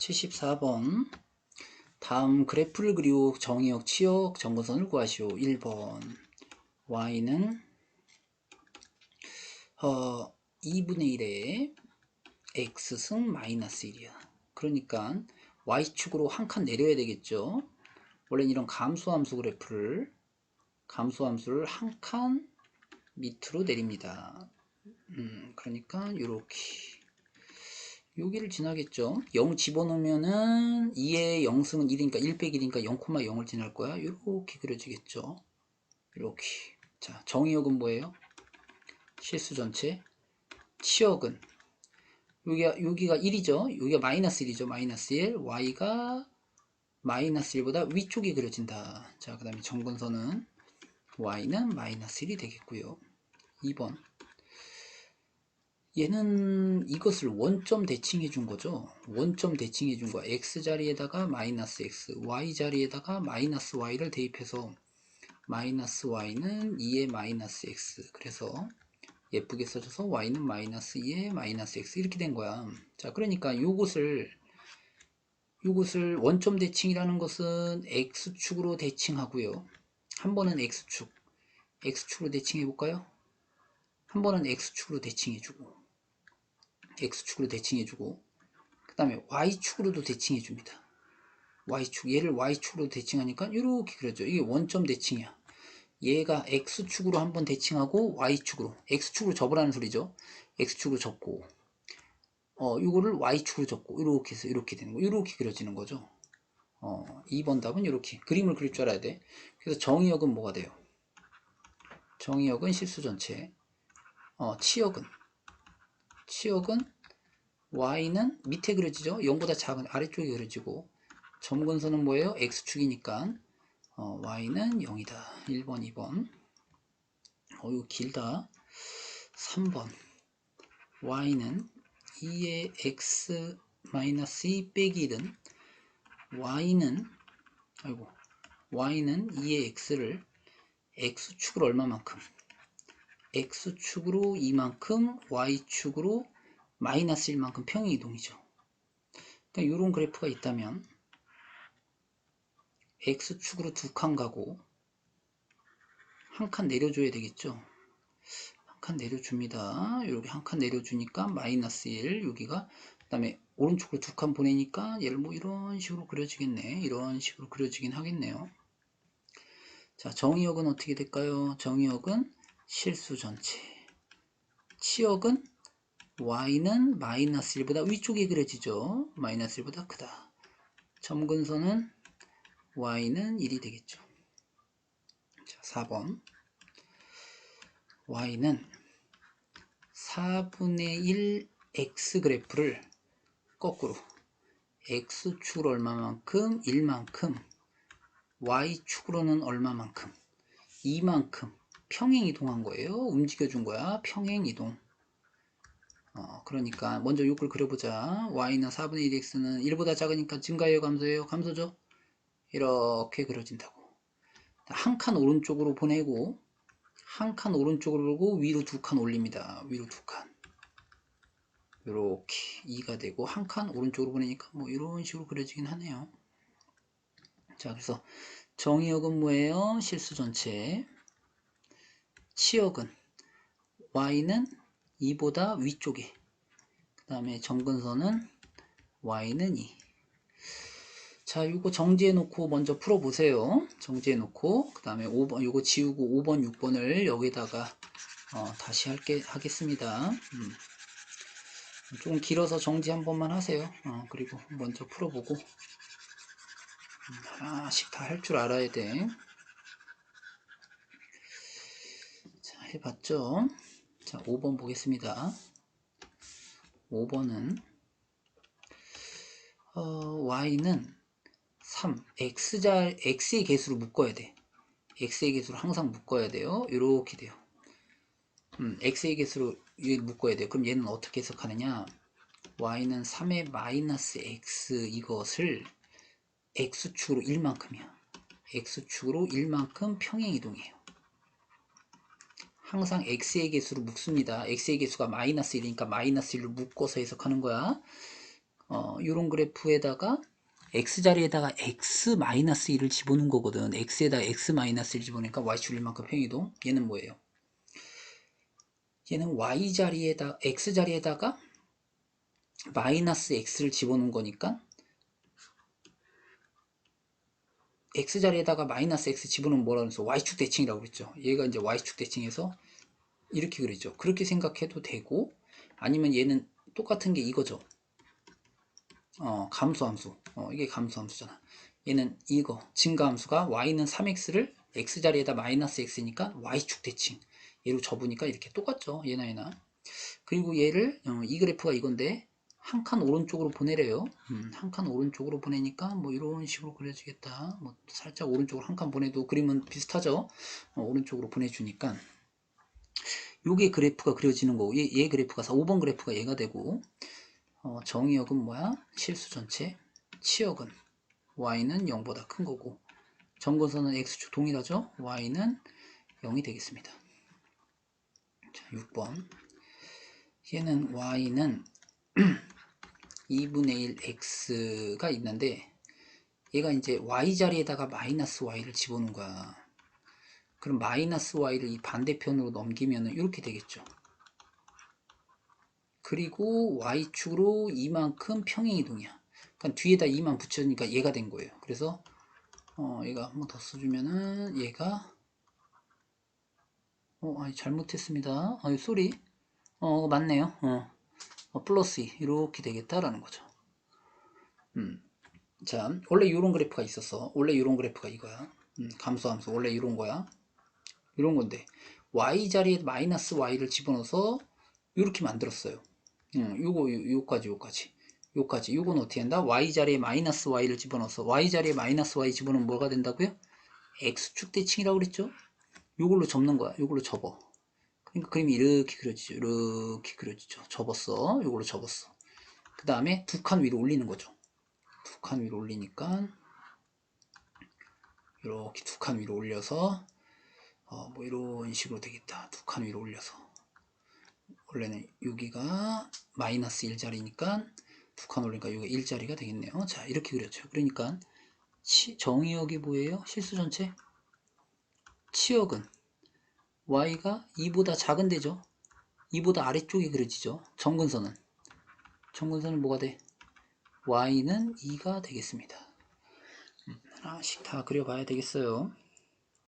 74번 다음 그래프를 그리고 정의역, 치역, 정근선을 구하시오. 1번 y는 어, 2분의 1에 x승 마이너스 1이야. 그러니까 y축으로 한 칸 내려야 되겠죠. 원래는 이런 감소함수 그래프를 감소함수를 한 칸 밑으로 내립니다. 음, 그러니까 이렇게 여기를 지나겠죠. 0 집어넣으면은 2의 0승은 1이니까 1 빼기 1이니까 0,0을 지날 거야. 이렇게 그려지겠죠. 이렇게. 자, 정의역은 뭐예요? 실수 전체. 치역은 여기가 여기가 1이죠. 여기가 마이너스 1이죠. 마이너스 1. y가 마이너스 1보다 위쪽이 그려진다. 자, 그 다음에 정근선은 y는 마이너스 1이 되겠고요. 2번. 얘는 이것을 원점 대칭해 준 거죠. 원점 대칭해 준 거야. x 자리에다가 마이너스 x, y 자리에다가 마이너스 y를 대입해서 마이너스 y는 2의 마이너스 x. 그래서 예쁘게 써줘서 y는 마이너스 2의 마이너스 x 이렇게 된 거야. 자, 그러니까 요것을 요것을 원점 대칭이라는 것은 x축으로 대칭하고요. 한 번은 x축, x축으로 대칭해 볼까요? 한 번은 x축으로 대칭해 주고 x축으로 대칭해주고 그 다음에 y축으로도 대칭해줍니다. y축 얘를 y축으로 대칭하니까 이렇게 그려져 이게 원점 대칭이야. 얘가 x축으로 한번 대칭하고 y축으로 x축으로 접으라는 소리죠. x축으로 접고 어 이거를 y축으로 접고 이렇게 해서 이렇게 되는 거 이렇게 그려지는 거죠. 어 2번 답은 이렇게 그림을 그릴 줄 알아야 돼. 그래서 정의역은 뭐가 돼요? 정의역은 실수 전체 어, 치역은 치역은 y는 밑에 그려지죠. 0보다 작은 아래쪽에 그려지고 점근선은 뭐예요? x축이니까 어, y는 0이다. 1번 2번. 어 이거 길다. 3번. y는 2의 x 마이너스 2 빼기 1은 y는 아이고 y는 2의 x를 x축을 얼마만큼 x축으로 이만큼 y축으로 마이너스 1만큼 평행 이동이죠. 그러니까 이런 그래프가 있다면 x축으로 두 칸 가고 한 칸 내려줘야 되겠죠. 한 칸 내려줍니다. 이렇게 한 칸 내려주니까 마이너스 1 여기가 그 다음에 오른쪽으로 두 칸 보내니까 얘를 뭐 이런 식으로 그려지겠네. 이런 식으로 그려지긴 하겠네요. 자 정의역은 어떻게 될까요? 정의역은 실수 전체. 치역은 y는 마이너스 1보다 위쪽에 그려지죠. 마이너스 1보다 크다. 점근선은 y는 1이 되겠죠. 자, 4번. y는 4분의 1 x 그래프를 거꾸로 x축으로 얼마만큼 1만큼 y축으로는 얼마만큼 이만큼 평행 이동한 거예요. 움직여 준 거야. 평행 이동. 어, 그러니까 먼저 요걸 그려보자. y는 4분의 1x는 1보다 작으니까 증가해요, 감소해요? 감소죠? 이렇게 그려진다고. 한 칸 오른쪽으로 보내고 한 칸 오른쪽으로 보고 위로 두 칸 올립니다. 위로 두 칸. 이렇게 2가 되고 한 칸 오른쪽으로 보내니까 뭐 이런 식으로 그려지긴 하네요. 자, 그래서 정의역은 뭐예요? 실수 전체. 치역은 y는 2보다 위쪽에 그 다음에 점근선은 y는 2 자, 이거 정지해 놓고 먼저 풀어 보세요. 정지해 놓고 그 다음에 5번 이거 지우고 5번, 6번을 여기다가 어, 다시 할게 하겠습니다. 음. 좀 길어서 정지 한 번만 하세요. 어, 그리고 먼저 풀어 보고 음, 하나씩 다 할 줄 알아야 돼. 해봤죠? 자, 5번 보겠습니다. 5번은 어, y는 3, x자, x의 개수로 묶어야 돼. x의 개수로 항상 묶어야 돼요. 이렇게 돼요. 음, x의 개수로 묶어야 돼요. 그럼 얘는 어떻게 해석하느냐? y는 3의 마이너스 x 이것을 x축으로 1만큼이야. x축으로 1만큼 평행이동해요. 항상 x의 개수를 묶습니다. x의 개수가 마이너스 1이니까 마이너스 1을 묶어서 해석하는 거야. 어, 요런 그래프에다가 x자리에다가 x-1을 집어넣은 거거든. x에다가 x-1을 집어넣으니까 y축 1만큼 평이동. 얘는 뭐예요? 얘는 y자리에다 x자리에다가 마이너스 x를 집어넣은 거니까 x자리에다가 마이너스 x 집어넣으면 뭐라 그래서 y축 대칭이라고 그랬죠. 얘가 이제 y축 대칭에서 이렇게 그랬죠. 그렇게 생각해도 되고 아니면 얘는 똑같은 게 이거죠. 어, 감소함수. 어, 이게 감소함수잖아. 얘는 이거 증가함수가 y는 3x를 x자리에다 마이너스 x니까 y축 대칭. 얘로 접으니까 이렇게 똑같죠. 얘나 얘나. 그리고 얘를 어, 이 그래프가 이건데 한 칸 오른쪽으로 보내래요. 음, 한 칸 오른쪽으로 보내니까 뭐 이런 식으로 그려지겠다. 뭐 살짝 오른쪽으로 한 칸 보내도 그림은 비슷하죠. 어, 오른쪽으로 보내주니까 요게 그래프가 그려지는 거고 얘, 얘 그래프가 5번 그래프가 얘가 되고 어, 정의역은 뭐야? 실수 전체 치역은 y는 0보다 큰 거고 점근선은 x축 동일하죠? y는 0이 되겠습니다. 자, 6번 얘는 y는 2분의 1 x가 있는데 얘가 이제 y 자리에다가 마이너스 y를 집어넣은 거야. 그럼 마이너스 y를 이 반대편으로 넘기면 이렇게 되겠죠. 그리고 y축으로 이만큼 평행이동이야. 그러니까 뒤에다 2만 붙여니까 얘가 된 거예요. 그래서 어, 얘가 한 번 더 써주면은 얘가 어, 아니 잘못했습니다. 아니 쏘리. 어, 맞네요. 어, 어, 플러스 2 이렇게 되겠다라는 거죠. 음. 자, 원래 이런 그래프가 있었어. 원래 이런 그래프가 이거야. 음, 감소함수 원래 이런 거야. 이런 건데 y 자리에 마이너스 y를 집어넣어서 이렇게 만들었어요. 음, 요거 요, 요까지 요까지 요까지 요건 어떻게 한다? y 자리에 마이너스 y를 집어넣어서 y 자리에 마이너스 y 집어넣으면 뭐가 된다고요? x축 대칭이라고 그랬죠? 요걸로 접는 거야. 요걸로 접어. 그러니까 그림이 이렇게 그려지죠. 이렇게 그려지죠. 접었어. 요걸로 접었어. 그 다음에 두 칸 위로 올리는 거죠. 두 칸 위로 올리니까 이렇게 두 칸 위로 올려서 어, 뭐 이런 식으로 되겠다. 두 칸 위로 올려서 원래는 여기가 마이너스 1자리니까 두 칸 올리니까 여기가 1자리가 되겠네요. 자 이렇게 그렸죠. 그러니까 치, 정의역이 뭐예요? 실수 전체 치역은 y가 2보다 작은 데죠. 2보다 아래쪽이 그려지죠. 정근선은 정근선은 뭐가 돼? y는 2가 되겠습니다. 음, 하나씩 다 그려봐야 되겠어요.